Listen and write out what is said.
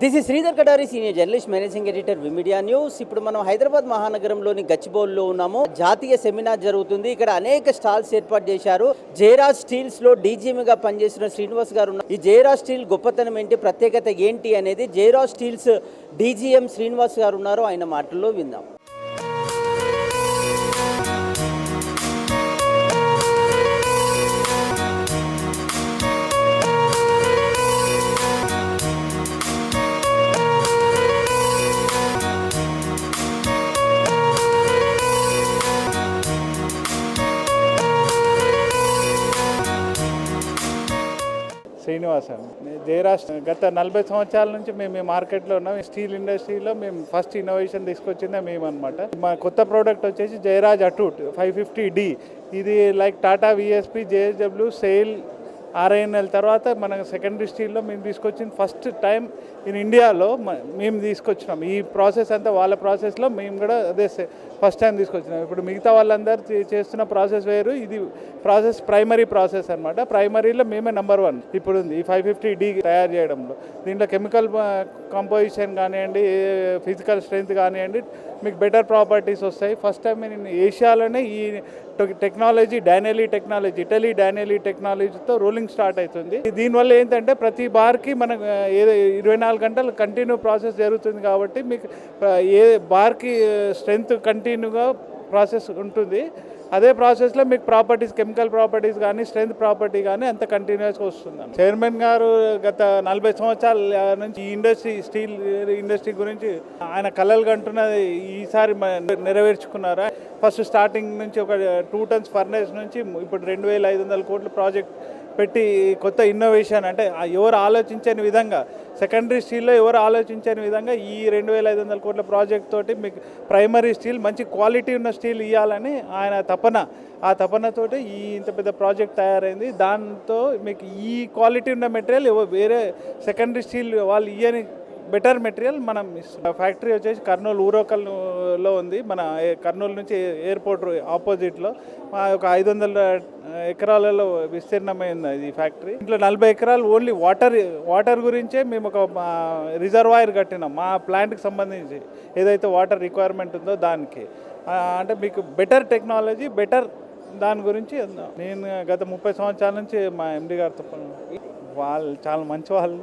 This is Sridhar Katari senior journalist managing editor V media news ఇప్పుడు మనం హైదరాబాద్ మహానగరంలోని గచ్చిబౌల్లో ఉన్నాము. జాతీయ సెమినార్ జరుగుతుంది. ఇక్కడ అనేక స్టాల్స్ ఏర్పాటు చేశారు. జయరాజ్ స్టీల్స్లో డీజీఎంగా పనిచేసిన శ్రీనివాస్ గారు ఉన్నారు. ఈ జయరాజ్ స్టీల్ గొప్పతనం ఏంటి? ప్రత్యేకత ఏంటి అనేది జయరాజ్ స్టీల్స్ డీజీఎం శ్రీనివాస్ గారు ఉన్నారు. ఆయన మాటల్లో విందాం. శ్రీనివాసన్. అండి జయరాజ్ గత నలభై సంవత్సరాల నుంచి మేము ఈ మార్కెట్లో ఉన్నాం. స్టీల్ ఇండస్ట్రీలో మేము ఫస్ట్ ఇన్నోవేషన్ తీసుకొచ్చిందే మేము అనమాట మా కొత్త ప్రోడక్ట్ వచ్చేసి Jayaraj Atoot five fifty D. ఇది like Tata VSP JSW SAIL RINL తర్వాత మన సెకండరీ స్టీల్లో మేము తీసుకొచ్చిన ఫస్ట్ టైం ఇన్ ఇండియాలో మేము తీసుకొచ్చినాం. ఈ ప్రాసెస్ అంతా వాళ్ళ ప్రాసెస్లో మేము కూడా అదే ఫస్ట్ టైం తీసుకొచ్చినాం. ఇప్పుడు మిగతా వాళ్ళందరూ చేస్తున్న ప్రాసెస్ వేరు. ఇది ప్రాసెస్ ప్రైమరీ ప్రాసెస్ అనమాట ప్రైమరీలో మేమే నెంబర్ వన్ ఇప్పుడు ఉంది ఈ ఫైవ్ ఫిఫ్టీ డి తయారు చేయడంలో. దీంట్లో కెమికల్ కంపోజిషన్ కానివ్వండి ఫిజికల్ స్ట్రెంగ్త్ కానివ్వండి మీకు బెటర్ ప్రాపర్టీస్ వస్తాయి. ఫస్ట్ టైం నేను ఏషియాలోనే ఈ tech- technology Danieli technology Italy Danieli టెక్నాలజీతో రోలింగ్ స్టార్ట్ అవుతుంది. దీనివల్ల ఏంటంటే ప్రతి బార్కి మనకు ఏదో ఇరవై నాలుగు గంటలు కంటిన్యూ ప్రాసెస్ జరుగుతుంది కాబట్టి మీకు ఏ బార్కి స్ట్రెంగ్త్ కంటిన్యూగా ప్రాసెస్ ఉంటుంది. అదే ప్రాసెస్లో మీకు ప్రాపర్టీస్ కెమికల్ ప్రాపర్టీస్ కానీ స్ట్రెంత్ ప్రాపర్టీ కానీ అంత కంటిన్యూస్గా వస్తుంది చైర్మన్ గారు గత నలభై సంవత్సరాల నుంచి ఈ ఇండస్ట్రీ స్టీల్ ఇండస్ట్రీ గురించి ఆయన కలలు కంటున్నది ఈసారి నెరవేర్చుకున్నారా? ఫస్ట్ స్టార్టింగ్ నుంచి ఒక టూ టన్స్ ఫర్నేస్ నుంచి ఇప్పుడు రెండు వేల ఐదు వందల కోట్ల ప్రాజెక్ట్ పెట్టి కొత్త ఇన్నోవేషన్ అంటే ఎవరు ఆలోచించని విధంగా సెకండరీ స్టీల్లో ఎవరు ఆలోచించని విధంగా ఈ రెండు వేల ఐదు వందల కోట్ల ప్రాజెక్ట్ తోటి మీకు ప్రైమరీ స్టీల్ మంచి క్వాలిటీ ఉన్న స్టీల్ ఇవ్వాలని ఆయన తపన. ఆ తపనతోటి ఈ ఇంత పెద్ద ప్రాజెక్ట్ తయారైంది. దాంతో మీకు ఈ క్వాలిటీ ఉన్న మెటీరియల్ వేరే సెకండరీ స్టీల్ వాళ్ళు ఇయ్యని బెటర్ మెటీరియల్ మనం ఇస్తున్నాం. ఫ్యాక్టరీ వచ్చేసి కర్నూలు ఊరోకల్లో ఉంది. మన కర్నూలు నుంచి ఎయిర్పోర్ట్ ఆపోజిట్లో మా ఒక ఐదు వందల ఎకరాలలో విస్తీర్ణమైంది ఇది ఫ్యాక్టరీ ఇంట్లో నలభై ఎకరాలు ఓన్లీ వాటర్ వాటర్ గురించే మేము ఒక రిజర్వాయర్ కట్టినాం. మా ప్లాంట్కి సంబంధించి ఏదైతే వాటర్ రిక్వైర్మెంట్ ఉందో దానికి. అంటే మీకు బెటర్ టెక్నాలజీ బెటర్ దాని గురించి నేను గత ముప్పై సంవత్సరాల నుంచి మా ఎండి గారితో వాళ్ళు చాలా మంచి వాళ్ళు.